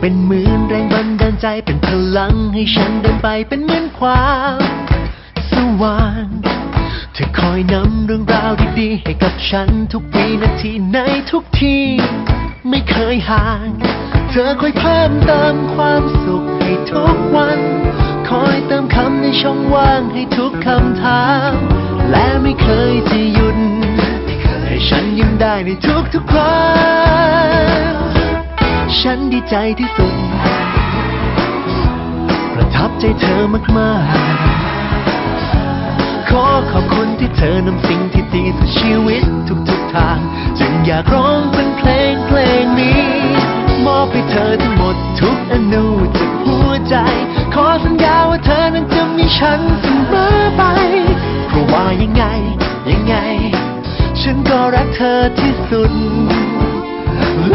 เป็นเหมือนแรงบันดาลใจเป็นพลังให้ฉันเดินไปเป็นเหมือนความสว่างเธอคอยนำเรื่องราวดีๆให้กับฉันทุกวินาทีในทุกที่ไม่เคยห่าง เธอคอยเพิ่มเติมความสุขให้ทุกวัน คอยเติมคำในช่องว่างให้ทุกคำถาม ใจที่สุด ประทับใจเธอมากๆ ขอขอบคุณที่เธอนำสิ่งที่ดีสู่ชีวิตทุกๆทาง จึงอยากร้องเป็นเพลงเพลงนี้ มอบให้เธอทั้งหมดทุกอนูจากหัวใจ ขอสัญญาว่าเธอนั้นจะมีฉันเสมอไป เพราะว่ายังไง ยังไง ฉันก็รักเธอที่สุดเ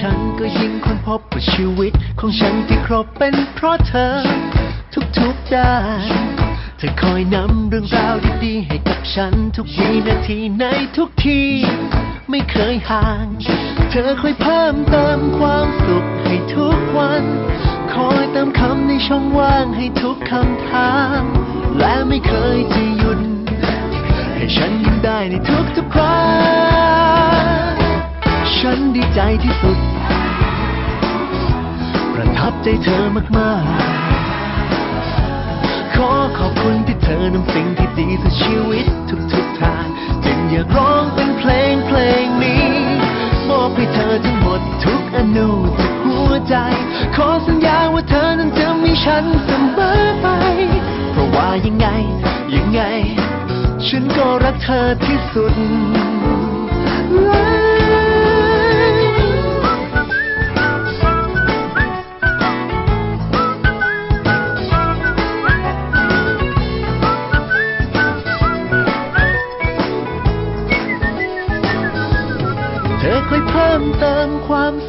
ฉันก็ยิ่งค้นพบว่าชีวิต ของฉันที่ครบเป็นเพราะเธอ ทุกๆด้านเธอคอยนำเรื่องราวดีๆให้กับฉัน ทุกวินาทีในทุกที่ไม่เคยห่าง เธอคอยเพิ่มเติมความสุขให้ทุกวัน คอยเติมคำในช่องว่างให้ทุกคำถาม และไม่เคยจะหยุด ให้ฉันยิ้มได้ในทุกๆครั้ง ฉันดีใจที่สุด ประทับใจเธอมากๆ ขอขอบคุณที่เธอนำสิ่งที่ดีสู่ชีวิตทุกๆทางจึงอยากร้องเป็นเพลงเพลงนี้ มอบให้เธอทั้งหมดทุกอนูจากหัวใจ ขอสัญญาว่าเธอนั้นจะมีฉันเสมอไป เพราะว่ายังไง ยังไง ฉันก็รักเธอที่สุด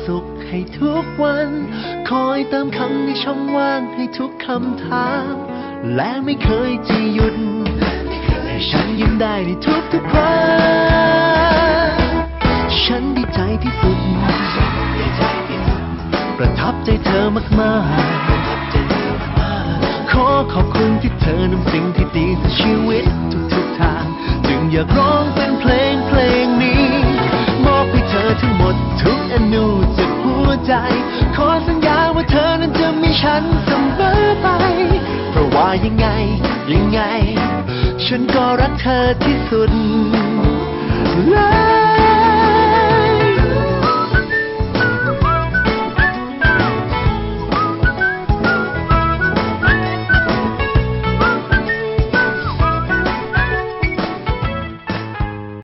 สุขให้ทุกวัน คอยเติมคำในช่องว่างให้ทุกคำถาม และไม่เคยจะหยุด ให้ฉันยิ้มได้ในทุกทุกครั้งฉันดีใจที่สุด ประทับใจเธอมากๆ ขอขอบคุณที่เธอนำสิ่งที่ดีสู่ชีวิตทุกๆทาง จึงอยากร้องเป็นเพลงเพลงนี้ ฉันเสมอไป เพราะว่ายังไง ยังไง ฉันก็รักเธอที่สุดเลย